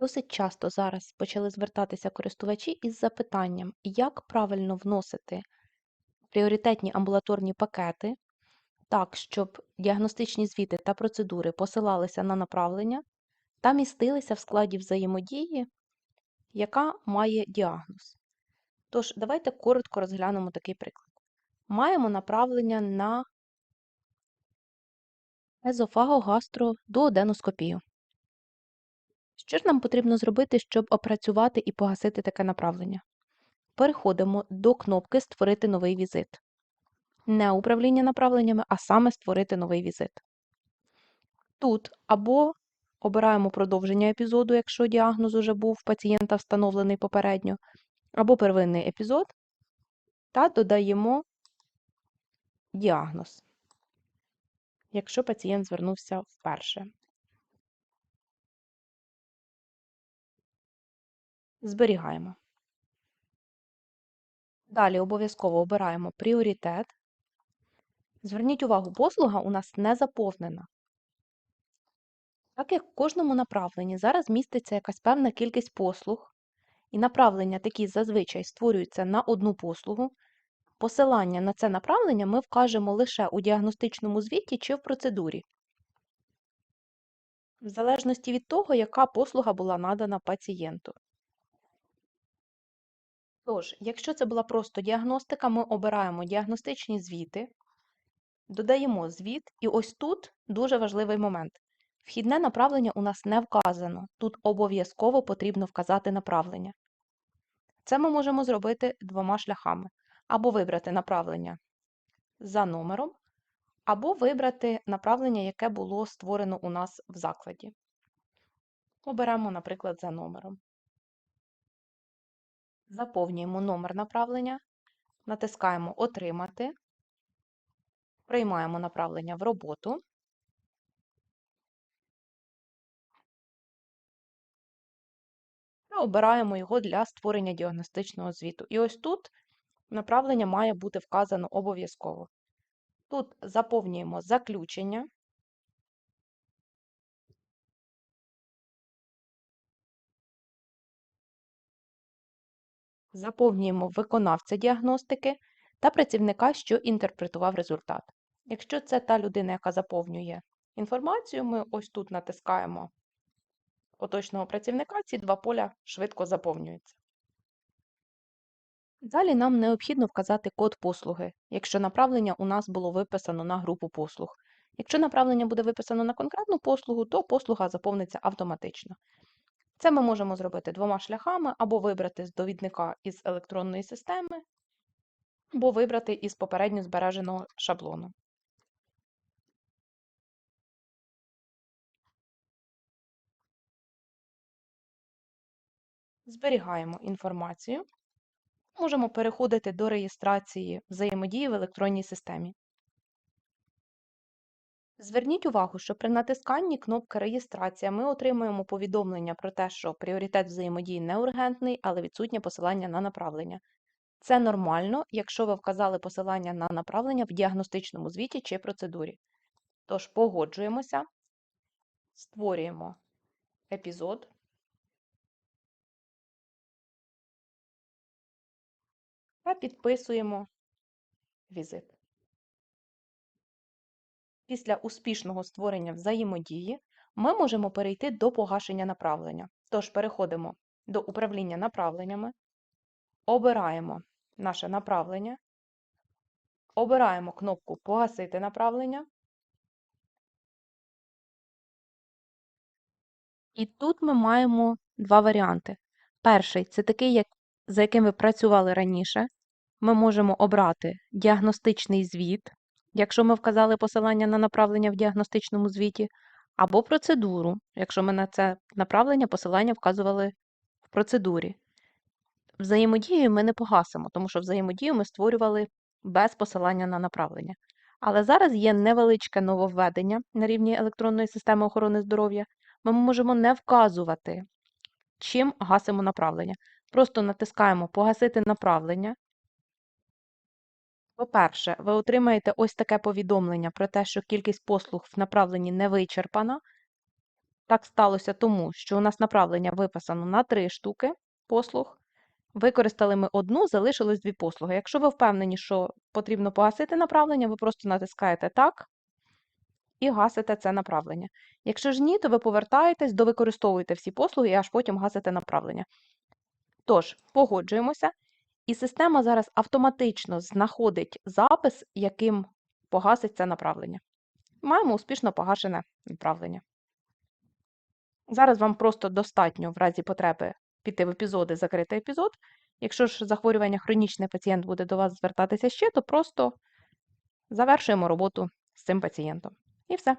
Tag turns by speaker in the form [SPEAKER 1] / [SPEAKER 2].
[SPEAKER 1] Досить часто зараз почали звертатися користувачі із запитанням, як правильно вносити пріоритетні амбулаторні пакети так, щоб діагностичні звіти та процедури посилалися на направлення та містилися в складі взаємодії, яка має діагноз. Тож, давайте коротко розглянемо такий приклад. Маємо направлення на езофагогастродуоденоскопію. Що ж нам потрібно зробити, щоб опрацювати і погасити таке направлення? Переходимо до кнопки Створити новий візит. Не управління направленнями, а саме створити новий візит. Тут або обираємо продовження епізоду, якщо діагноз уже був пацієнта встановлений попередньо, або первинний епізод, та додаємо діагноз, якщо пацієнт звернувся вперше. Зберігаємо. Далі обов'язково обираємо пріоритет. Зверніть увагу, послуга у нас не заповнена. Так як в кожному направленні зараз міститься якась певна кількість послуг, і направлення такі зазвичай створюються на одну послугу, посилання на це направлення ми вкажемо лише у діагностичному звіті чи в процедурі, в залежності від того, яка послуга була надана пацієнту. Тож, якщо це була просто діагностика, ми обираємо діагностичні звіти, додаємо звіт, і ось тут дуже важливий момент. Вхідне направлення у нас не вказано, тут обов'язково потрібно вказати направлення. Це ми можемо зробити двома шляхами. Або вибрати направлення за номером, або вибрати направлення, яке було створено у нас в закладі. Оберемо, наприклад, за номером. Заповнюємо номер направлення, натискаємо Отримати, приймаємо направлення в роботу. Та обираємо його для створення діагностичного звіту. І ось тут направлення має бути вказано обов'язково. Тут заповнюємо заключення. Заповнюємо виконавця діагностики та працівника, що інтерпретував результат. Якщо це та людина, яка заповнює інформацію, ми ось тут натискаємо поточного працівника, ці два поля швидко заповнюються. Далі нам необхідно вказати код послуги, якщо направлення у нас було виписано на групу послуг. Якщо направлення буде виписано на конкретну послугу, то послуга заповниться автоматично. Це ми можемо зробити двома шляхами, або вибрати з довідника із електронної системи, або вибрати із попередньо збереженого шаблону. Зберігаємо інформацію. Можемо переходити до реєстрації взаємодії в електронній системі. Зверніть увагу, що при натисканні кнопки Реєстрація ми отримуємо повідомлення про те, що пріоритет взаємодії не ургентний, але відсутнє посилання на направлення. Це нормально, якщо ви вказали посилання на направлення в діагностичному звіті чи процедурі. Тож погоджуємося, створюємо епізод. Та підписуємо візит. Після успішного створення взаємодії ми можемо перейти до погашення направлення. Тож переходимо до управління направленнями, обираємо наше направлення, обираємо кнопку Погасити направлення. І тут ми маємо два варіанти. Перший це такий, як, за яким ви працювали раніше. Ми можемо обрати діагностичний звіт, якщо ми вказали посилання на направлення в діагностичному звіті, або процедуру, якщо ми на це направлення посилання вказували в процедурі. Взаємодію ми не погасимо, тому що взаємодію ми створювали без посилання на направлення. Але зараз є невеличке нововведення на рівні електронної системи охорони здоров'я. Ми можемо не вказувати, чим гасимо направлення. Просто натискаємо Погасити направлення. По-перше, ви отримаєте ось таке повідомлення про те, що кількість послуг в направленні не вичерпана. Так сталося тому, що у нас направлення виписано на три штуки послуг. Використали ми одну, залишилось дві послуги. Якщо ви впевнені, що потрібно погасити направлення, ви просто натискаєте так і гасите це направлення. Якщо ж ні, то ви повертаєтесь, довикористовуєте всі послуги і аж потім гасите направлення. Тож, погоджуємося, і система зараз автоматично знаходить запис, яким погасить це направлення. Маємо успішно погашене направлення. Зараз вам просто достатньо в разі потреби піти в епізоди, закрити епізод. Якщо ж захворювання хронічне, пацієнт буде до вас звертатися ще, то просто завершуємо роботу з цим пацієнтом. І все.